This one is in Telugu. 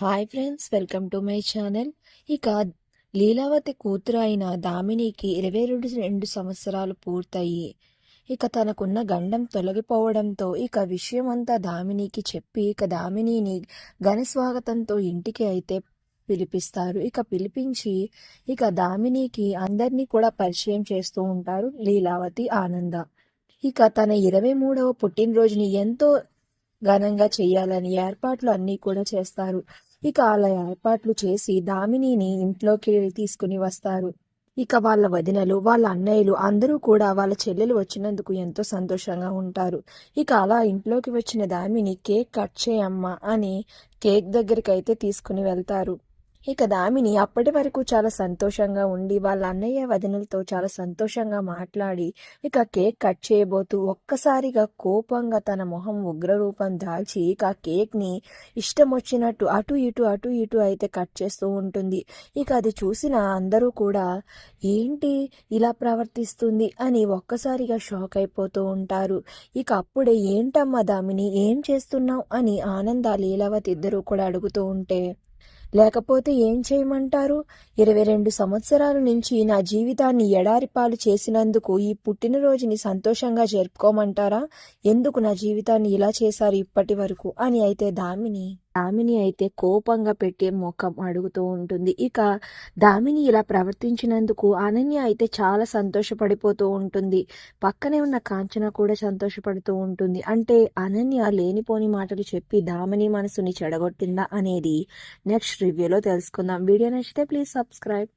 Hi friends welcome to my channel ఇక లీలావతి కూతురు అయిన దామినికి ఇరవై రెండు రెండు సంవత్సరాలు పూర్తయి ఇక తనకున్న గండం తొలగిపోవడంతో ఇక విషయం అంతా దామినికి చెప్పి ఇక దామినిని ఘనస్వాగతంతో ఇంటికి అయితే పిలిపిస్తారు. ఇక పిలిపించి ఇక దామినికి అందరినీ కూడా పరిచయం చేస్తూ ఉంటారు లీలావతి ఆనంద. ఇక తన ఇరవై మూడవ పుట్టినరోజుని ఎంతో ఘనంగా చేయాలని ఏర్పాట్లు అన్నీ కూడా చేస్తారు. ఇక అలా ఏర్పాట్లు చేసి దామినిని ఇంట్లోకి తీసుకుని వస్తారు. ఇక వాళ్ళ వదినలు వాళ్ళ అన్నయ్యలు అందరూ కూడా వాళ్ళ చెల్లెలు వచ్చినందుకు ఎంతో సంతోషంగా ఉంటారు. ఇక అలా ఇంట్లోకి వచ్చిన దామిని కేక్ కట్ చేయమ్మా అని కేక్ దగ్గరికి అయితే తీసుకుని వెళ్తారు. ఇక దామిని అప్పటి వరకు చాలా సంతోషంగా ఉండి వాళ్ళ అన్నయ్య వదినలతో చాలా సంతోషంగా మాట్లాడి ఇక కేక్ కట్ చేయబోతూ ఒక్కసారిగా కోపంగా తన మొహం ఉగ్రరూపం దాల్చి ఇక కేక్ని ఇష్టం వచ్చినట్టు అటు ఇటు అటు ఇటు అయితే కట్ చేస్తూ ఉంటుంది. ఇక అది చూసిన అందరూ కూడా ఏంటి ఇలా ప్రవర్తిస్తుంది? అని ఒక్కసారిగా షాక్ అయిపోతూ ఉంటారు. ఇక అప్పుడే ఏంటమ్మా దామిని ఏం చేస్తున్నావు? అని ఆనంద లీలావతి ఇద్దరు కూడా అడుగుతూ ఉంటే లేకపోతే ఏం చేయమంటారు? ఇరవై రెండు సంవత్సరాల నుంచి నా జీవితాన్ని ఎడారి పాలు చేసినందుకు ఈ పుట్టినరోజుని సంతోషంగా జరుపుకోమంటారా? ఎందుకు నా జీవితాన్ని ఇలా చేశారు ఇప్పటి వరకు? అని అయితే దామిని దామిని అయితే కోపంగా పెట్టే ముఖం అడుగుతూ ఉంటుంది. ఇక దామిని ఇలా ప్రవర్తించినందుకు అనన్య అయితే చాలా సంతోషపడిపోతూ ఉంటుంది. పక్కనే ఉన్న కాంచన కూడా సంతోషపడుతూ ఉంటుంది. అంటే అనన్య లేనిపోని మాటలు చెప్పి దామిని మనసుని చెడగొట్టిందా అనేది నెక్స్ట్ రివ్యూలో తెలుసుకుందాం. వీడియో నచ్చితే ప్లీజ్ సబ్స్క్రైబ్